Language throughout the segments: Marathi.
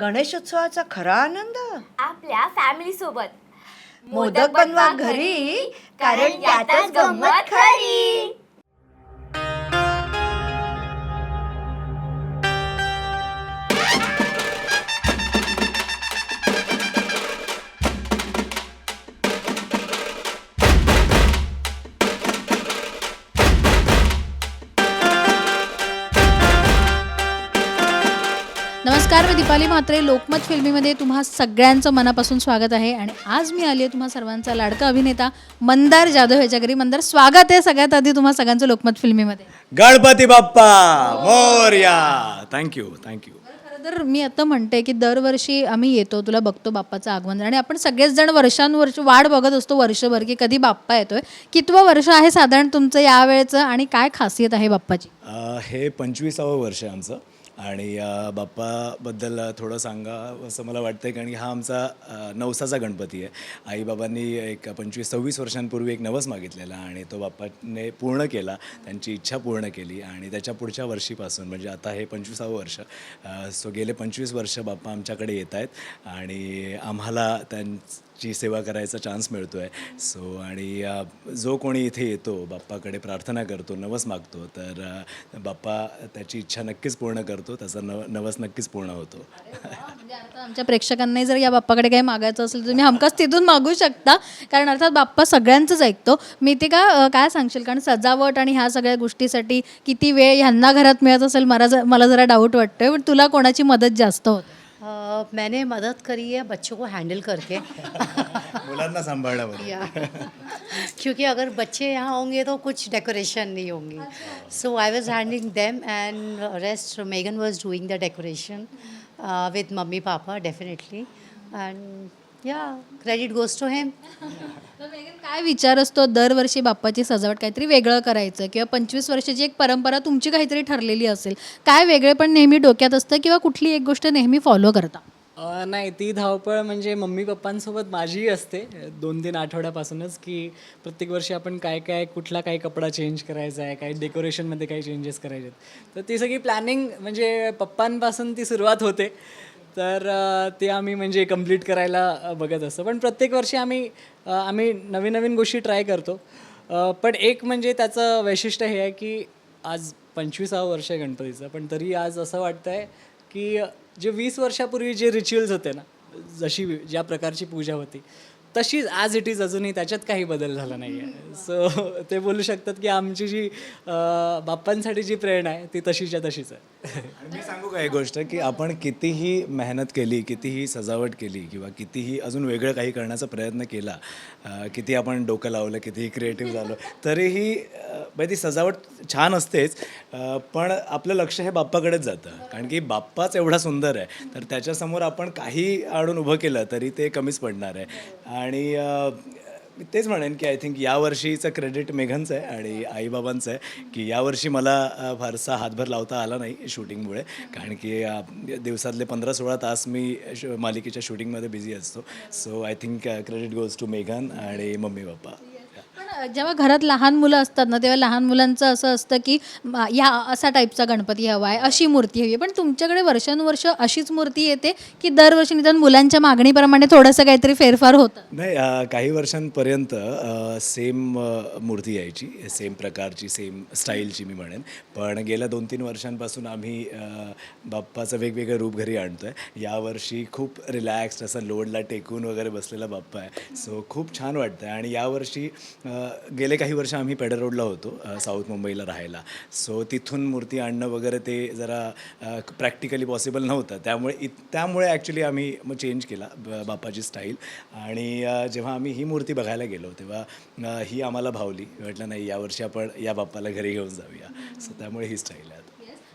गणेशोत्सवाचा खरा आनंद? आपल्या फॅमिली सोबत. मोदक बनवा घरी कारण त्यातच गंमत खरी. नमस्कार मी दीपाली म्हात्रे. लोकमत फिल्मीमध्ये तुम्हा सगळ्यांचं मनापासून स्वागत आहे. आणि आज मी आली आहे तुम्हा सर्वांचा लाडका अभिनेता मंदार जाधव ह्याच्या घरी. मंदार स्वागत आहे सगळ्यात आधी तुम्हा सगळ्यांचं Lokmat फिल्मीमध्ये. Ganpati Bappa Morya. Thank you thank you तर मी आता म्हणते की दरवर्षी आम्ही येतो तुला बघतो बाप्पाचं आगमन. आणि आपण सगळेच जण वर्षानुवर्ष वाट बघत असतो वर्षभर की कधी बाप्पा येतोय. कितवं वर्ष आहे साधारण तुमचं यावेळेचं आणि काय खासियत आहे बाप्पाची? हे पंचवीसावं वर्ष आहे आमचं. आणि बाप्पाबद्दल थोडं सांगा असं मला वाटतं कारण की हा आमचा नवसाचा गणपती आहे. आईबाबांनी एक पंचवीस सव्वीस वर्षांपूर्वी एक नवस मागितलेला आणि तो बाप्पाने पूर्ण केला त्यांची इच्छा पूर्ण केली आणि त्याच्या पुढच्या वर्षीपासून म्हणजे आता हे पंचवीसावं वर्ष सो गेले पंचवीस वर्ष बाप्पा आमच्याकडे येत आहेत आणि आम्हाला त्यां ची सेवा करायचा चान्स मिळतो आहे सो आणि जो कोणी इथे येतो बाप्पाकडे प्रार्थना करतो नवस मागतो तर बाप्पा त्याची इच्छा नक्कीच पूर्ण करतो त्याचा नव नवस नक्कीच पूर्ण होतो. म्हणजे आमच्या प्रेक्षकांनाही जर या बाप्पाकडे काही मागायचं असेल तर तुम्ही हमखास तिथून मागू शकता. कारण अर्थात बाप्पा सगळ्यांचंच ऐकतो. मी ते का काय सांगशील? कारण सजावट आणि ह्या सगळ्या गोष्टीसाठी किती वेळ ह्यांना घरात मिळत असेल मला जर मला जरा डाऊट वाटतोय पण तुला कोणाची मदत जास्त होते? मैंने मदद करी है बच्चों को हैंडल करके। मुलांना क्योंकि अगर बच्चे यहाँ होंगे तो कुछ डेकोरेशन नहीं होंगी। So I was handling them and rest Megan was doing the decoration with mummy papa definitely and yeah credit goes to him तर मेघन, काय विचार असतो? दरवर्षी बाप्पाची सजावट काहीतरी वेगळं करायचं किंवा पंचवीस वर्षाची एक परंपरा तुमची काहीतरी ठरलेली असेल काय वेगळे पण नेहमी डोक्यात असतं किंवा कुठली एक गोष्ट नेहमी फॉलो करता? अ, नाही ती धावपळ म्हणजे मम्मी पप्पांसोबत माझीही असते. दोन तीन आठवड्यापासूनच की प्रत्येक वर्षी आपण काय काय कुठला काय कपडा चेंज करायचा आहे काय डेकोरेशनमध्ये काही चेंजेस करायचे आहेत. तर ती सगळी प्लॅनिंग म्हणजे पप्पांपासून ती सुरुवात होते. तर अ, ते आम्ही म्हणजे कंप्लीट करायला अ, बघत असतो. पण प्रत्येक वर्षी आम्ही अ, आम्ही नवीन नवीन गोष्टी ट्राय करतो. अ, पण एक म्हणजे त्याचं वैशिष्ट्य हे आहे की आज पंचवीसावं वर्ष आहे गणपतीचं. पण तरी आज असं वाटतं आहे की जे वीस वर्षापूर्वी जे रिच्युअल्स होते ना जशी ज्या प्रकारची पूजा होती तशीच ॲज इट इज अजूनही त्याच्यात काही बदल झाला नाही आहे सो ते बोलू शकतात की आमची जी बाप्पांसाठी जी प्रेरणा आहे ती तशीच्या तशीच आहे. मी सांगू का एक गोष्ट की आपण कितीही मेहनत केली कितीही सजावट केली किंवा कितीही अजून वेगळं काही करण्याचा प्रयत्न केला किती आपण डोकं लावलं कितीही क्रिएटिव्ह झालो तरीही बाय म्हणजे ती सजावट छान असतेच पण आपलं लक्ष हे बाप्पाकडेच जातं. कारण की बाप्पाच एवढा सुंदर आहे तर त्याच्यासमोर आपण काही आणून उभं केलं तरी ते कमीच पडणार आहे. आणि मी तेच म्हणेन की आय थिंक यावर्षीचं क्रेडिट मेघनचं आहे आणि आईबाबांचं आहे की यावर्षी मला फारसा हातभर लावता आला नाही शूटिंगमुळे. कारण की दिवसातले पंधरा सोळा तास मी मालिकेच्या शूटिंगमध्ये बिझी असतो. So I think credit goes to मेघन आणि मम्मी पप्पा जेव्हा घरात लहान मुलं असतात ना तेव्हा लहान मुलांचं असं असतं की म, या असा टाईपचा गणपती हवा आहे अशी मूर्ती हवी आहे. पण तुमच्याकडे वर्षानुवर्ष अशीच मूर्ती येते की दरवर्षी निदान मुलांच्या मागणीप्रमाणे थोडंसं काहीतरी फेरफार होतं? नाही अ, काही वर्षांपर्यंत सेम मूर्ती यायची सेम प्रकारची सेम स्टाईलची मी म्हणेन. पण गेल्या दोन तीन वर्षांपासून आम्ही अ, बाप्पाचं वेगवेगळं रूप घरी आणतो आहे यावर्षी खूप रिलॅक्स्ड असं लोडला टेकून वगैरे बसलेला बाप्पा आहे. सो खूप छान वाटतं आहे आणि यावर्षी अ, गेले काही वर्ष आम्ही पेडर रोडला होतो साऊथ मुंबईला राहायला. सो तिथून मूर्ती आणणं वगैरे ते जरा प्रॅक्टिकली पॉसिबल नव्हतं. त्यामुळे इत त्यामुळे ॲक्च्युली आम्ही मग चेंज केला ब- बाप्पाची स्टाईल आणि जेव्हा आम्ही ही मूर्ती बघायला गेलो तेव्हा ही आम्हाला भावली. म्हटलं नाही यावर्षी आपण या बाप्पाला घरी घेऊन जाऊया. सो त्यामुळे ही स्टाईल आहे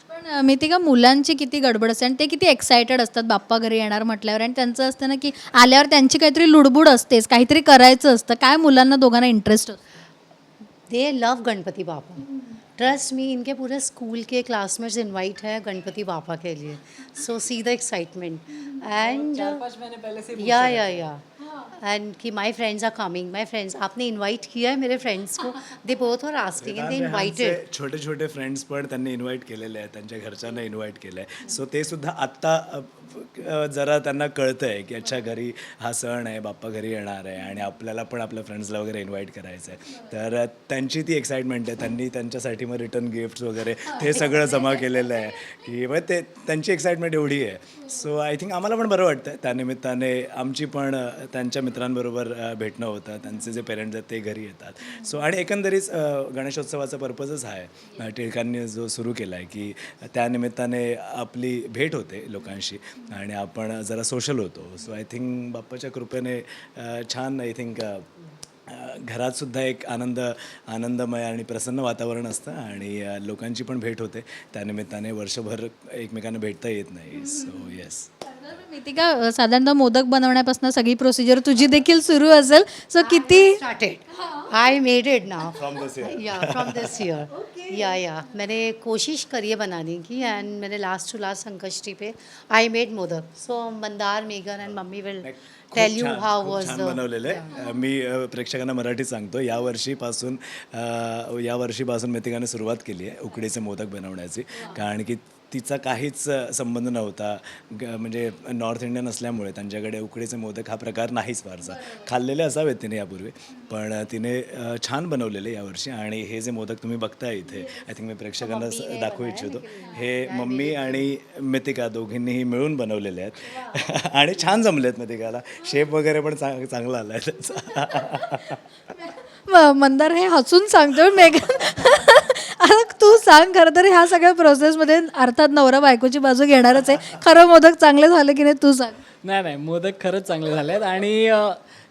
पण अं, माहिती का मुलांची किती गडबड असते आणि ते किती एक्सायटेड असतात बाप्पा घरी येणार म्हटल्यावर. आणि त्यांचं असतं ना की आल्यावर त्यांची काहीतरी लुडबुड असतेच काहीतरी करायचं असतं. काय मुलांना दोघांना इंटरेस्ट असतो? दे लव गणपति बापा ट्रस्ट मी इनके पूरे स्कूल के क्लासमेट्स इनवाइट है गणपति बापा के लिए. So see the excitement and yeah yeah yeah and कि my friends are coming my friends आपने इनवाइट किया है मेरे फ्रेंड्स को? They both are asking and they invited आमचे छोटे छोटे फ्रेंड्स पण त्यांनी इन्व्हाइट केलेले आहेत. त्यांच्या घरच्यांना इन्व्हाइट केलं आहे सो ते सुद्धा आत्ता जरा त्यांना कळतं आहे की अच्छा घरी हा सण आहे बाप्पा घरी येणार आहे आणि आपल्याला पण आपल्या फ्रेंड्सला वगैरे इन्व्हाइट करायचं आहे तर त्यांची ती एक्साइटमेंट आहे. त्यांनी त्यांच्यासाठी मग रिटर्न गिफ्ट्स वगैरे ते सगळं जमा केलेलं आहे. की मग ते त्यांची एक्साइटमेंट एवढी आहे. सो आय थिंक आम्हाला पण बरं वाटतं त्यानिमित्ताने आमची पण अ, त्यांच्या मित्रांबरोबर भेटणं होतं. त्यांचे जे पेरेंट्स आहेत ते घरी येतात. सो आणि एकंदरीत गणेशोत्सवाचा पर्पजच हा आहे. टिळकांनी जो सुरू केला आहे की त्यानिमित्ताने आपली भेट होते लोकांशी आणि आपण जरा सोशल होतो. सो आय थिंक बाप्पाच्या कृपेने छान आय थिंक घरात सुद्धा एक आनंद आनंदमय आणि प्रसन्न वातावरण असतं आणि लोकांची पण भेट होते. त्यानिमित्ताने वर्षभर एकमेकांना भेटता येत नाही. सो येस मितिका अ, साधारणतः मोदक बनवण्यापासून सगळी प्रोसिजर तुझी देखील सुरू असेल. सो किती made it now. From this year. Yeah, from this year. Yeah, yeah. मैंने कोशिश करी है बनाने की एंड मैंने last to last Sankashti pay I made modak. So Mandar Megan and mummy will tell you खूप वाज बनवलेलं आहे. मी प्रेक्षकांना मराठीत सांगतो या वर्षीपासून या वर्षीपासून मेथिकाने सुरुवात केली आहे उकडीचे मोदक बनवण्याची. कारण की तिचा काहीच संबंध नव्हता. ग म्हणजे नॉर्थ इंडियन असल्यामुळे त्यांच्याकडे उकडीचे मोदक हा प्रकार नाहीच फारसा. खाल्लेले असावेत तिने यापूर्वी. पण तिने छान बनवलेले यावर्षी आणि हे जे मोदक तुम्ही बघताय इथे आय थिंक मी प्रेक्षकांना दाखवू इच्छितो. हे मम्मी आणि मितिका दोघींनीही मिळून बनवलेले आहेत. आणि छान जमले आहेत मितिकाला. शेप वगैरे पण चांग चांगला आला आहे त्याचा मंदार हे हसून सांगतो मेघन अरे तू सांग खरं तर ह्या सगळ्या प्रोसेसमध्ये अर्थात नवरा बायकोची बाजू घेणारच आहे. खरं मोदक चांगले झाले की नाही तू सांग. नाही नाही मोदक खरंच चांगले झाले आहेत आणि अ,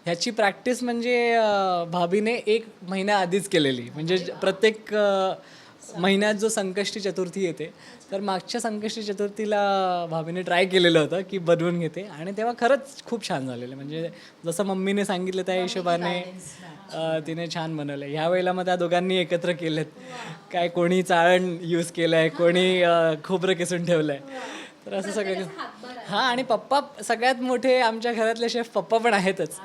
ह्याची प्रॅक्टिस म्हणजे अ, भाभीने एक महिन्या आधीच केलेली. म्हणजे ज- प्रत्येक अ, महिन्यात जो संकष्टी चतुर्थी येते तर मागच्या संकष्टी चतुर्थीला भाभीने ट्राय केलेलं होतं की बनवून घेते. आणि तेव्हा खरंच खूप छान झालेलं. म्हणजे जसं मम्मीने सांगितलं त्या हिशोबाने तिने छान बनवलं ह्या वेळेला मग त्या दोघांनी एकत्र केलेत. काय कोणी चाळण यूज केलं आहे कोणी खोबरं किसून ठेवलं आहे तर असं सगळं हां आणि पप्पा सगळ्यात मोठे आमच्या घरातले शेफ पप्पा पण आहेतच.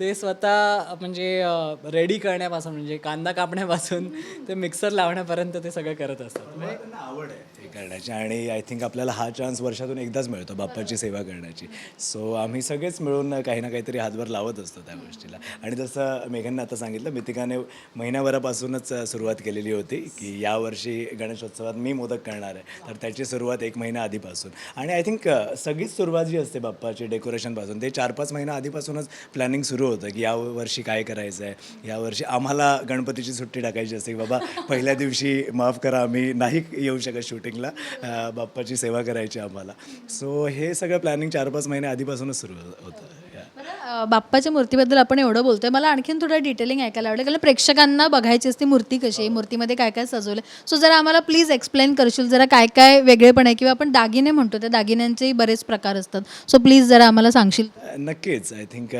ते स्वतः म्हणजे रेडी करण्यापासून म्हणजे कांदा कापण्यापासून ते मिक्सर लावण्यापर्यंत ते सगळं करत असतात. आवड आहे. हे करण्याची. आणि आय थिंक आपल्याला हा चान्स वर्षातून एकदाच मिळतो बाप्पाची सेवा करण्याची. सो आम्ही सगळेच मिळून काही ना काहीतरी हातभार लावत असतो त्या गोष्टीला. आणि जसं मेघननं आता सांगितलं मितिकाने महिन्याभरापासूनच सुरुवात केलेली होती की यावर्षी गणेशोत्सवात मी मोदक करणार आहे. तर त्याची सुरुवात एक महिना आधीपासून. आणि आय थिंक सगळीच सुरुवात जी असते बाप्पाची डेकोरेशनपासून ते चार पाच महिना आधीपासूनच प्लॅनिंग सुरू होतं की या वर्षी काय करायचं आहे यावर्षी आम्हाला गणपतीची सुट्टी टाकायची असते की बाबा पहिल्या दिवशी माफ करा आम्ही नाही येऊ शकत शूटिंगला अं, बाप्पाची सेवा करायची आम्हाला. सो हे सगळं प्लॅनिंग चार पाच महिने आधीपासूनच सुरू होतं. बाप्पाच्या मूर्तीबद्दल आपण एवढं बोलतोय. मला आणखीन थोडं डिटेलिंग ऐकायला आवडेल. कारण प्रेक्षकांना बघायची असते मूर्ती कशी आहे मूर्तीमध्ये काय काय सजवलं. सो जरा आम्हाला प्लीज एक्सप्लेन करशील. जरा काय काय वेगळेपण आहे किंवा आपण दागिने म्हणतो त्या दागिन्यांचेही बरेच प्रकार असतात. सो प्लीज जरा आम्हाला सांगशील? नक्कीच. आय थिंक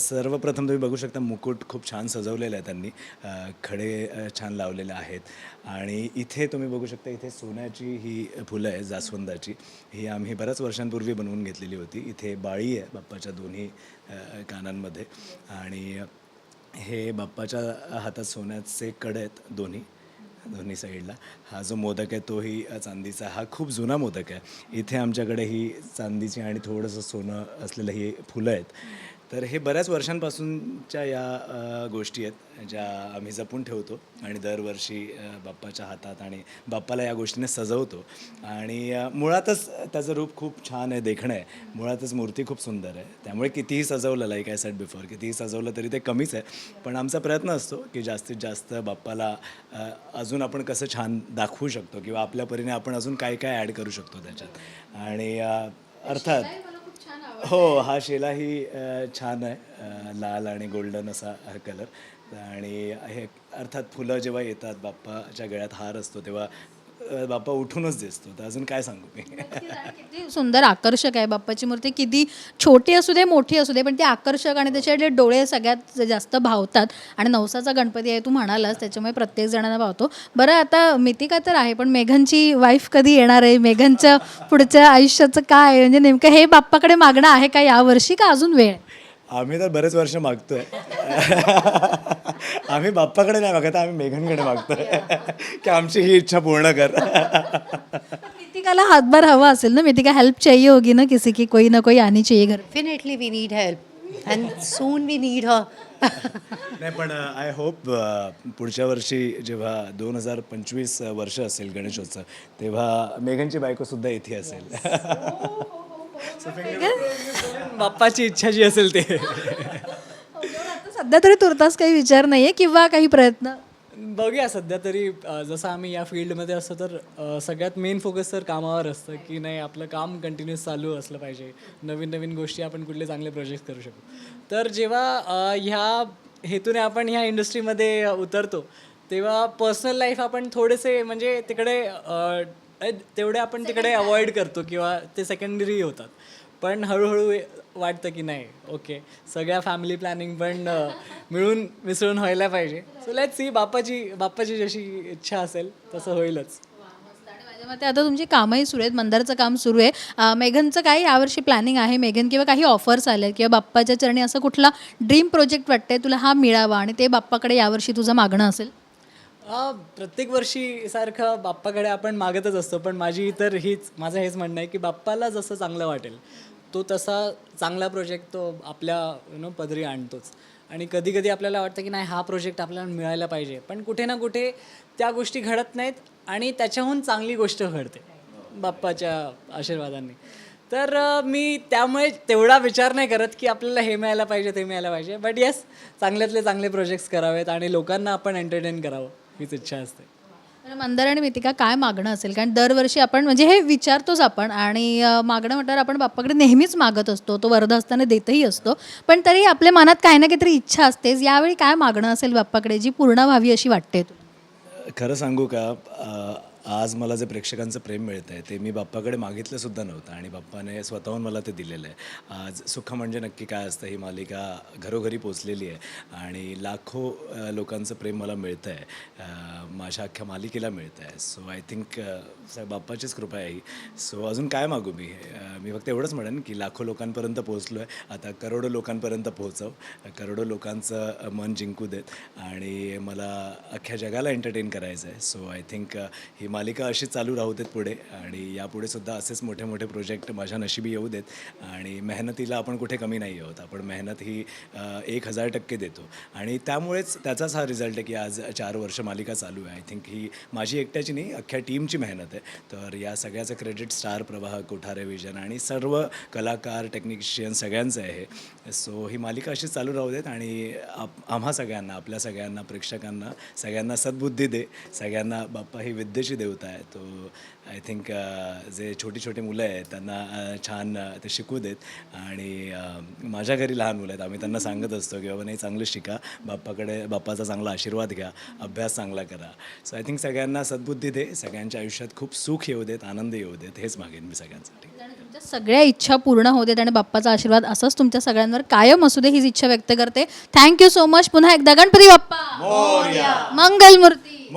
सर्वप्रथम तुम्ही बघू शकता मुकुट खूप छान सजवलेलं आहे त्यांनी. खडे छान लावलेले आहेत. आणि इथे तुम्ही बघू शकता इथे सोन्याची ही फुलं आहे जास्वंदाची. ही आम्ही बऱ्याच वर्षांपूर्वी बनवून घेतलेली होती. इथे बाळी आहे बाप्पाच्या दोन्ही कानांमध्ये. आणि हे बाप्पाच्या हातात सोन्याचे कडे आहेत दोन्ही दोन्ही साईडला. हा जो मोदक आहे तोही चांदीचा. हा खूप जुना मोदक आहे. इथे आमच्याकडे ही चांदीची आणि थोडंसं सोनं असलेलं ही फुलं आहेत. तर हे बऱ्याच वर्षांपासूनच्या या गोष्टी आहेत ज्या आम्ही जपून ठेवतो आणि दरवर्षी बाप्पाच्या हातात आणि बाप्पाला या गोष्टीने सजवतो. आणि मुळातच त्याचं रूप खूप छान आहे देखणं आहे. मुळातच मूर्ती खूप सुंदर आहे. त्यामुळे कितीही सजवलं लाईक आय सेट बिफोर कितीही सजवलं तरी ते कमीच आहे. पण आमचा प्रयत्न असतो की जास्तीत जास्त बाप्पाला अजून आपण कसं छान दाखवू शकतो किंवा आपल्या परीने आपण अजून काय काय ॲड करू शकतो त्याच्यात. आणि अर्थात हो हा शेलाही छान आहे. लाल आणि गोल्डन असा हा कलर आणि हे अर्थात फुलं जेव्हा येतात बाप्पाच्या गळ्यात हार असतो तेव्हा बाप्पा उठूनच दिसतो. तर अजून काय सांगू मी? किती सुंदर आकर्षक आहे बाप्पाची मूर्ती. किती छोटी असू दे मोठी असू दे पण ती आकर्षक आणि त्याचे जे डोळे सगळ्यात जास्त भावतात. आणि नवसाचा गणपती आहे तू म्हणालास त्याच्यामुळे प्रत्येक जणांना भावतो. बरं आता मितिका तर आहे पण मेघनची वाईफ कधी येणार आहे? मेघनच्या पुढच्या आयुष्याचं काय? म्हणजे नेमकं हे बाप्पाकडे मागणं आहे का यावर्षी का अजून वेळ? आम्ही तर बरेच वर्ष मागतोय. आम्ही बाप्पाकडे नाही मागत आम्ही मेघनकडे मागतोय. की आमची ही इच्छा पूर्ण कर. मितिकाला हातभार हवा असेल ना? मितिका हेल्प चाहिए होगी ना किसी की? कोई ना कोई आनी चाहिए घर पे. Definitely, we need help. And soon we need her. नाही पण आय होप पुढच्या वर्षी जेव्हा दोन हजार पंचवीस वर्ष असेल गणेशोत्सव तेव्हा मेघनची बायको सुद्धा इथे असेल. बाप्पाची इच्छा जी असेल ते. सध्या तरी तुर्तास काही विचार नाहीये किंवा काही प्रयत्न? बघूया सध्या तरी अ, जसं आम्ही या फील्डमध्ये असतो तर अ, सगळ्यात मेन फोकस तर कामावर असतं की नाही आपलं काम कंटिन्युअस चालू असलं पाहिजे. नवीन नवीन गोष्टी आपण कुठले चांगले प्रोजेक्ट करू शकू. तर जेव्हा अ, ह्या हेतूने आपण ह्या इंडस्ट्रीमध्ये अ, उतरतो तेव्हा पर्सनल लाईफ आपण थोडेसे म्हणजे तिकडे अ, अ, तेवढे आपण तिकडे अवॉइड करतो किंवा ते सेकंडरी होतात. पण हळूहळू वाटतं की नाही ओके सगळ्या फॅमिली प्लॅनिंग पण मिळून मिसळून व्हायला पाहिजे. सो लेट सी बाप्पाची बाप्पाची जशी इच्छा असेल तसं होईलच. माझ्या मते आता तुमची कामही सुरू आहेत मंदारचं काम सुरू आहे. मेघनचं काही यावर्षी प्लॅनिंग आहे मेघन किंवा काही ऑफर्स आले किंवा बाप्पाच्या चरणी असं कुठला ड्रीम प्रोजेक्ट वाटतंय तुला हा मिळावा आणि ते बाप्पाकडे यावर्षी तुझं मागणं असेल? प्रत्येक वर्षी सारखं बाप्पाकडे आपण मागतच असतो पण माझी तर हीच माझं हेच म्हणणं आहे की बाप्पाला जसं चांगलं वाटेल. तो तसा चांगला प्रोजेक्ट तो आपल्या यु नो पदरी आणतोच. आणि कधी कधी आपल्याला वाटतं की नाही हा प्रोजेक्ट आपल्याला मिळायला पाहिजे. पण कुठे ना कुठे त्या गोष्टी घडत नाहीत आणि त्याच्याहून चांगली गोष्ट घडते. बाप्पाच्या आशीर्वादांनी. तर मी त्यामुळे तेवढा विचार नाही करत की आपल्याला हे मिळायला पाहिजे ते मिळायला पाहिजे. बट येस चांगल्यातले चांगले प्रोजेक्ट्स करावेत आणि लोकांना आपण एंटरटेन करावं हीच इच्छा असते. मंदार आणि मितिका काय मागणं असेल? कारण दरवर्षी आपण म्हणजे हे विचारतोच आपण आणि मागणं म्हटल्यावर आपण बाप्पाकडे नेहमीच मागत असतो. तो वरद असताना देतही असतो. पण तरी आपल्या मनात काही ना काहीतरी इच्छा असतेच. यावेळी काय मागणं असेल बाप्पाकडे जी पूर्ण व्हावी अशी वाटते खरं सांगू का? आज मला जे प्रेक्षकांचं प्रेम मिळत आहे ते मी बाप्पाकडे मागितलंसुद्धा नव्हतं आणि बाप्पाने स्वतःहून मला ते दिलेलं आहे. आज सुख म्हणजे नक्की काय असतं ही मालिका घरोघरी पोचलेली आहे आणि लाखो लोकांचं प्रेम मला मिळतं आहे माझ्या अख्ख्या मालिकेला मिळतं आहे सो आय थिंक बाप्पाचीच कृपा आहे ही. सो अजून काय मागू मी? मी फक्त एवढंच म्हणेन की लाखो लोकांपर्यंत पोहोचलो आहे आता करोडो लोकांपर्यंत पोहोचव. करोडो लोकांचं मन जिंकू देत आणि मला अख्ख्या जगाला एंटरटेन करायचं आहे सो आय थिंक ही मालिका अशी चालू राहू देत पुढे आणि यापुढे सुद्धा असेच मोठे मोठे प्रोजेक्ट माझ्या नशिबी येऊ देत आणि मेहनतीला आपण कुठे कमी नाही आहोत. आपण मेहनत ही एक हजार टक्के देतो. आणि त्यामुळेच त्याचाच हा रिझल्ट आहे की आज चार वर्ष मालिका चालू आहे. आय थिंक ही माझी एकट्याची नाही अख्ख्या टीमची मेहनत आहे. तर या सगळ्याचं क्रेडिट स्टार प्रवाह कोठारे विजन आणि सर्व कलाकार टेक्निशियन सगळ्यांचं आहे. सो ही मालिका अशी चालू राहू देत आणि आप आम्हा सगळ्यांना आपल्या सगळ्यांना प्रेक्षकांना सगळ्यांना सद्बुद्धी दे. सगळ्यांना बाप्पा ही विद्येची देवता आहे तो आय थिंक जे छोटी छोटी मुलं आहेत त्यांना छान ते शिकू देत. आणि माझ्या घरी लहान मुलं आहेत. आम्ही त्यांना सांगत असतो की बाबा नाही चांगलं शिका. बाप्पाकडे बाप्पाचा चांगला आशीर्वाद घ्या. अभ्यास चांगला करा. सो आय थिंक सगळ्यांना सद्बुद्धी दे. सगळ्यांच्या आयुष्यात खूप सुख येऊ देत आनंद येऊ देत. हेच मागेन मी सगळ्यांसाठी. सगळ्या इच्छा पूर्ण होऊ देत आणि बाप्पाचा आशीर्वाद असंच तुमच्या सगळ्यांवर कायम असू दे हीच इच्छा व्यक्त करते. थँक्यू सो मच पुन्हा एकदा गणपती बाप्पा. मंगलमूर्ती.